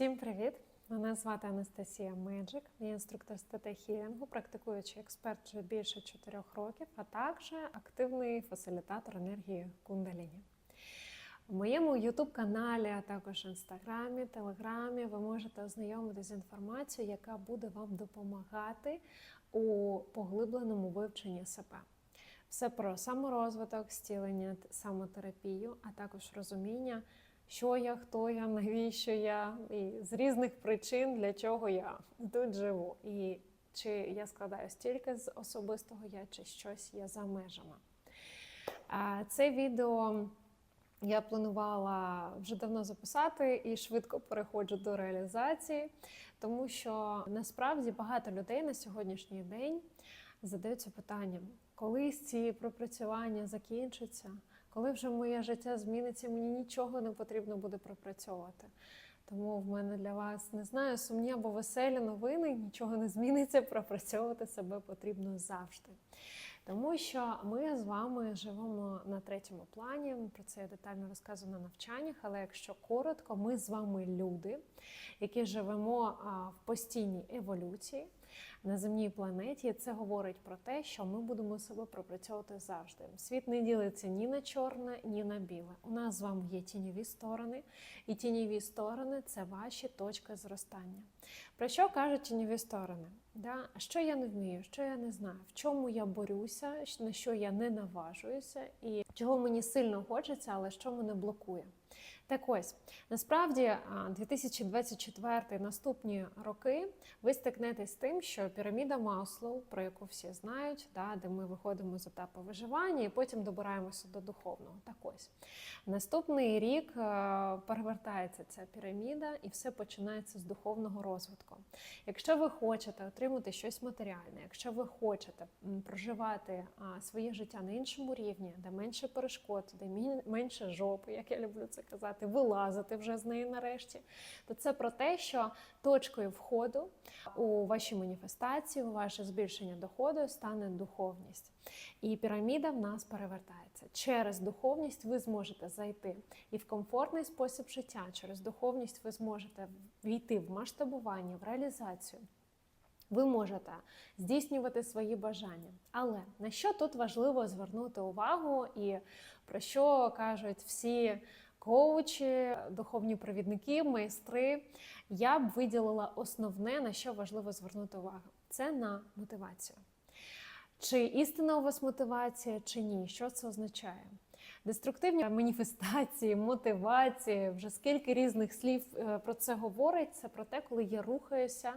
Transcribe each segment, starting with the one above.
Всім привіт! Мене звати Анастасія Меджик, я інструктор з ТТ Хілінгу, практикуючий експерт вже більше 4 років, а також активний фасилітатор енергії Кундаліні. У моєму YouTube-каналі, а також інстаграмі, телеграмі ви можете ознайомитися з інформацією, яка буде вам допомагати у поглибленому вивченні себе. Все про саморозвиток, зцілення, самотерапію, а також розуміння, що я, хто я, навіщо я, і з різних причин, для чого я тут живу. І чи я складаюсь тільки з особистого я, чи щось є за межами. Це відео я планувала вже давно записати і швидко переходжу до реалізації, тому що насправді багато людей на сьогоднішній день задаються питанням, коли ці пропрацювання закінчаться, коли вже моє життя зміниться, мені нічого не потрібно буде пропрацьовувати. Тому в мене для вас не знаю сумні або веселі новини, нічого не зміниться, пропрацьовувати себе потрібно завжди. Тому що ми з вами живемо на третьому плані. Про це я детально розказую на навчаннях. Але якщо коротко, ми з вами люди, які живемо в постійній еволюції на земній планеті. Це говорить про те, що ми будемо себе пропрацьовувати завжди. Світ не ділиться ні на чорне, ні на біле. У нас з вами є тіньові сторони, і тіньові сторони це ваші точки зростання. Про що кажуть тіньові сторони? Да? Що я не вмію, що я не знаю, в чому я борюся, на що я не наважуюся, і чого мені сильно хочеться, але що мене блокує. Так ось насправді 2024 наступні роки ви стикнетесь з тим, що піраміда Маслоу, про яку всі знають, да, де ми виходимо з етапу виживання і потім добираємося до духовного. Так ось наступний рік перевертається ця піраміда, і все починається з духовного розвитку. Якщо ви хочете отримати щось матеріальне, якщо ви хочете проживати своє життя на іншому рівні, де менше перешкод, де менше жопи, як я люблю це казати, вилазити вже з неї нарешті, то це про те, що точкою входу у ваші маніфестації, у ваше збільшення доходу стане духовність. І піраміда в нас перевертається. Через духовність ви зможете зайти і в комфортний спосіб життя, через духовність ви зможете війти в масштабування, в реалізацію. Ви можете здійснювати свої бажання. Але на що тут важливо звернути увагу, і про що кажуть всі коучі, духовні провідники, майстри, я б виділила основне, на що важливо звернути увагу це на мотивацію. Чи істинна у вас мотивація, чи ні? Що це означає? Деструктивні маніфестації, мотивації, вже скільки різних слів про це говорить. Це про те, коли я рухаюся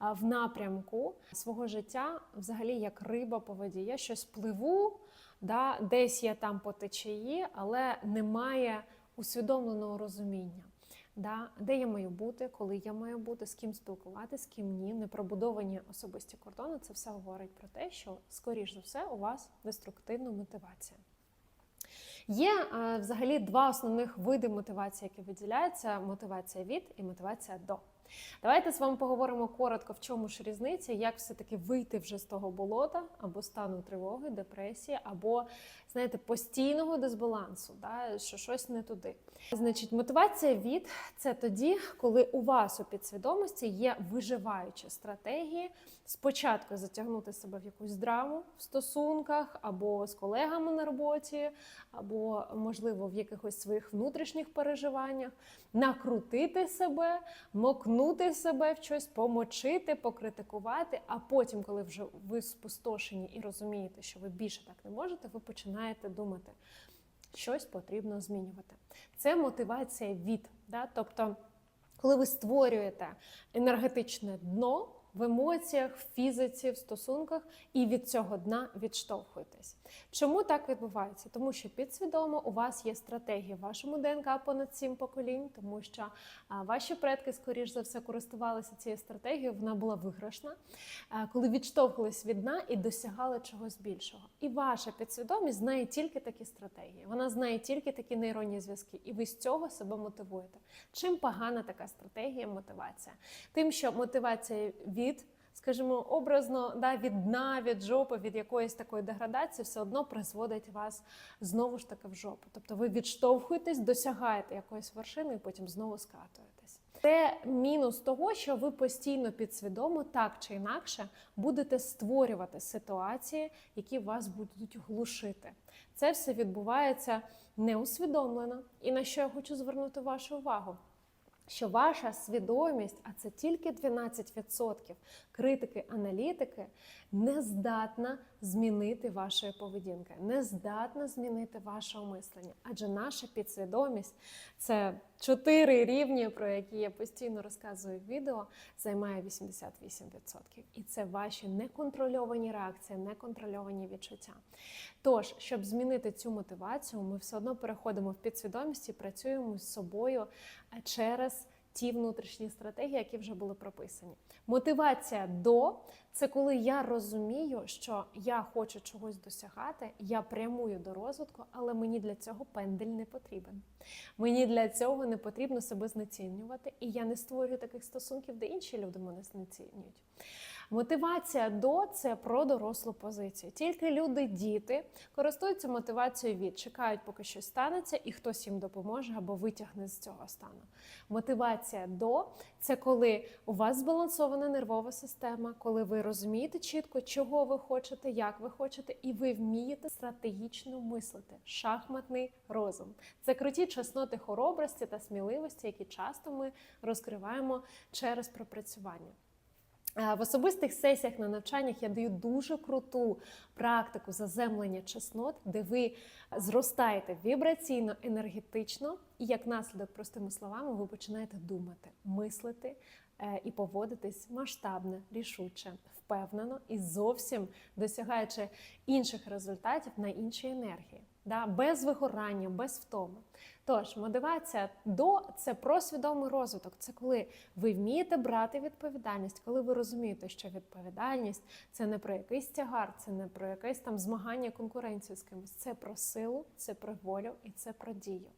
в напрямку свого життя, взагалі як риба по воді. Я щось пливу, да, десь я там по течії, але немає усвідомленого розуміння. Да, Де я маю бути, коли я маю бути, з ким спілкуватися, з ким ні, непробудовані особисті кордони. Це все говорить про те, що, скоріш за все, у вас деструктивна мотивація. Є е, взагалі два основних види мотивації, які виділяються: мотивація від і мотивація до. Давайте з вами поговоримо коротко, в чому ж різниця, як все-таки вийти вже з того болота, або стану тривоги, депресії, або, знаєте, постійного дисбалансу, да, що щось не туди. Значить, мотивація від це тоді, коли у вас у підсвідомості є виживаючі стратегії, спочатку затягнути себе в якусь драму в стосунках, або з колегами на роботі, або, можливо, в якихось своїх внутрішніх переживаннях, накрутити себе, мокнути себе в щось, помочити, покритикувати. А потім, коли вже ви спустошені і розумієте, що ви більше так не можете, ви починаєте думати, щось потрібно змінювати. Це мотивація від. Да? Тобто, коли ви створюєте енергетичне дно. В емоціях, в фізиці, в стосунках і від цього дна відштовхуєтесь. Чому так відбувається? Тому що підсвідомо у вас є стратегія в вашому ДНК понад сім поколінь, тому що ваші предки, скоріш за все, користувалися цією стратегією, вона була виграшна, коли відштовхувались від дна і досягали чогось більшого. І ваша підсвідомість знає тільки такі стратегії, вона знає тільки такі нейронні зв'язки, і ви з цього себе мотивуєте. Чим погана така стратегія, мотивація? Тим, що мотивація від скажімо, образно да, від дна, від жопи, від якоїсь такої деградації, все одно призводить вас знову ж таки в жопу. Тобто ви відштовхуєтесь, досягаєте якоїсь вершини і потім знову скатуєтесь. Це мінус того, що ви постійно підсвідомо так чи інакше будете створювати ситуації, які вас будуть глушити. Це все відбувається неусвідомлено. І на що я хочу звернути вашу увагу? Що ваша свідомість, а це тільки 12% критики, аналітики, не здатна змінити вашої поведінки, не здатна змінити вашого мислення. Адже наша підсвідомість це чотири рівні, про які я постійно розказую в відео, займає 88%. І це ваші неконтрольовані реакції, неконтрольовані відчуття. Тож, щоб змінити цю мотивацію, ми все одно переходимо в підсвідомість і працюємо з собою через ті внутрішні стратегії, які вже були прописані. Мотивація до це коли я розумію, що я хочу чогось досягати, я прямую до розвитку, але мені для цього пендель не потрібен. Мені для цього не потрібно себе знецінювати, і я не створюю таких стосунків, де інші люди мене знецінюють. Мотивація до це про дорослу позицію. Тільки люди, діти користуються мотивацією від, чекають, поки щось станеться, і хтось їм допоможе або витягне з цього стану. Мотивація до це коли у вас збалансована нервова система, коли ви розумієте чітко, чого ви хочете, як ви хочете, і ви вмієте стратегічно мислити. Шахматний розум. Це круті чесноти хоробрості та сміливості, які часто ми розкриваємо через пропрацювання. Е, В особистих сесіях на навчаннях я даю дуже круту практику заземлення чеснот, де ви зростаєте вібраційно, енергетично, і як наслідок, простими словами, ви починаєте думати, мислити е, і поводитись масштабно, рішуче, впевнено і зовсім досягаючи інших результатів на іншій енергії, да? без вигорання, без втоми. Тож, мотивація до це про свідомий розвиток. Це коли ви вмієте брати відповідальність, коли ви розумієте, що відповідальність це не про якийсь тягар, це не про якесь там змагання конкуренцію з кимось. Це про силу, це про волю і це про дію.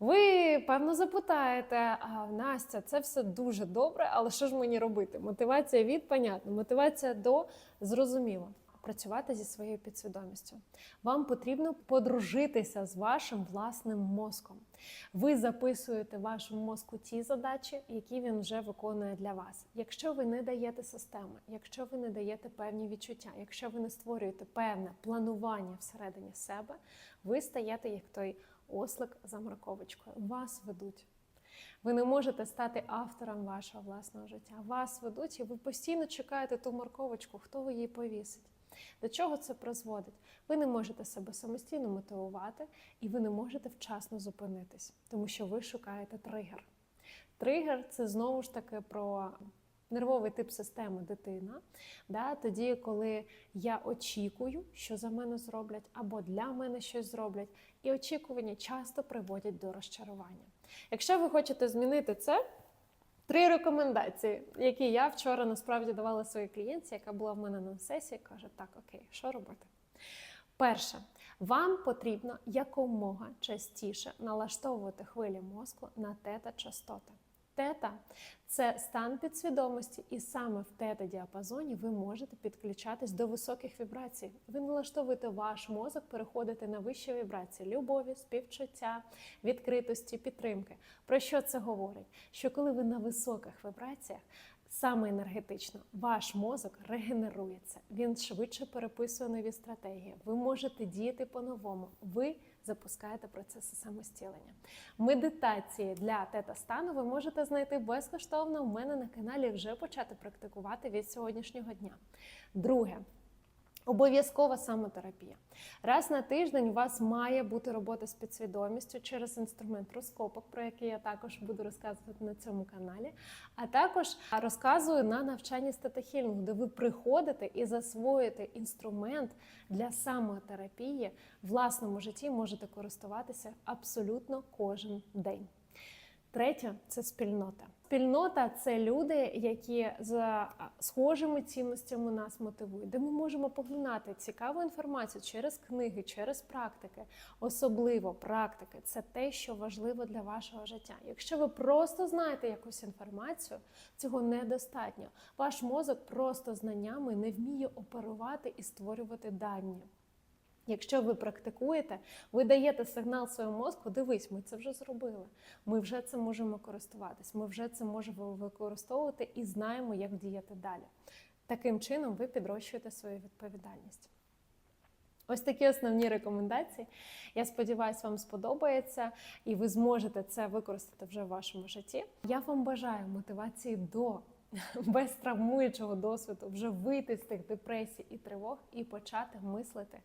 Ви певно запитаєте, а Настя, це все дуже добре, але що ж мені робити? Мотивація від понятно, мотивація до зрозуміло. Працювати зі своєю підсвідомістю. Вам потрібно подружитися з вашим власним мозком. Ви записуєте вашому мозку ті задачі, які він вже виконує для вас. Якщо ви не даєте системи, якщо ви не даєте певні відчуття, якщо ви не створюєте певне планування всередині себе, ви стаєте як той ослик за морковочкою. Вас ведуть. Ви не можете стати автором вашого власного життя. Вас ведуть, і ви постійно чекаєте ту морковочку, хто її повісить. До чого це призводить? Ви не можете себе самостійно мотивувати, і ви не можете вчасно зупинитись, тому що ви шукаєте тригер. Тригер це знову ж таки про нервовий тип системи дитина. Да? Тоді, коли я очікую, що за мене зроблять, або для мене щось зроблять, і очікування часто приводять до розчарування. Якщо ви хочете змінити це, Три рекомендації, які я вчора насправді давала своїй клієнтці, яка була в мене на сесії, каже: так, окей, що робити? Перше, вам потрібно якомога частіше налаштовувати хвилі мозку на тета-частоти. Тета це стан підсвідомості, і саме в тета-діапазоні ви можете підключатись до високих вібрацій. Ви налаштовуєте ваш мозок переходити на вищі вібрації любові, співчуття, відкритості, підтримки. Про що це говорить? Що коли ви на високих вібраціях, саме енергетично, ваш мозок регенерується, він швидше переписує нові стратегії. Ви можете діяти по-новому. Ви запускаєте процеси самостілення. Медитації для тета-стану ви можете знайти безкоштовно у мене на каналі вже почати практикувати від сьогоднішнього дня. Друге. Обов'язкова самотерапія. Раз на тиждень у вас має бути робота з підсвідомістю через інструмент розкопок, про який я також буду розказувати на цьому каналі. А також розказую на навчанні статахільнгу, де ви приходите і засвоїте інструмент для самотерапії в власному житті можете користуватися абсолютно кожен день. Третє це спільнота. Спільнота це люди, які за схожими цінностями нас мотивують, де ми можемо поглинати цікаву інформацію через книги, через практики. Особливо практики це те, що важливо для вашого життя. Якщо ви просто знаєте якусь інформацію, цього недостатньо. Ваш мозок просто знаннями не вміє оперувати і створювати дані. Якщо ви практикуєте, ви даєте сигнал своєму мозку, дивись, ми це вже зробили. Ми вже цим можемо користуватись, ми вже це можемо використовувати і знаємо, як діяти далі. Таким чином ви підрощуєте свою відповідальність. Ось такі основні рекомендації. Я сподіваюся, вам сподобається і ви зможете це використати вже в вашому житті. Я вам бажаю мотивації до без травмуючого досвіду вже вийти з тих депресій і тривог і почати мислити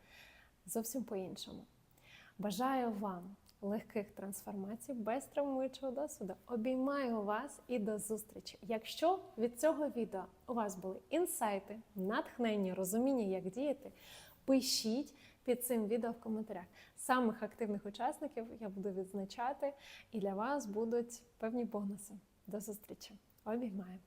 зовсім по-іншому. Бажаю вам легких трансформацій без травмуючого досвіду. Обіймаю вас і до зустрічі. Якщо від цього відео у вас були інсайти, натхнення, розуміння, як діяти, пишіть під цим відео в коментарях. Самих активних учасників я буду відзначати, і для вас будуть певні бонуси. До зустрічі! Обіймаю!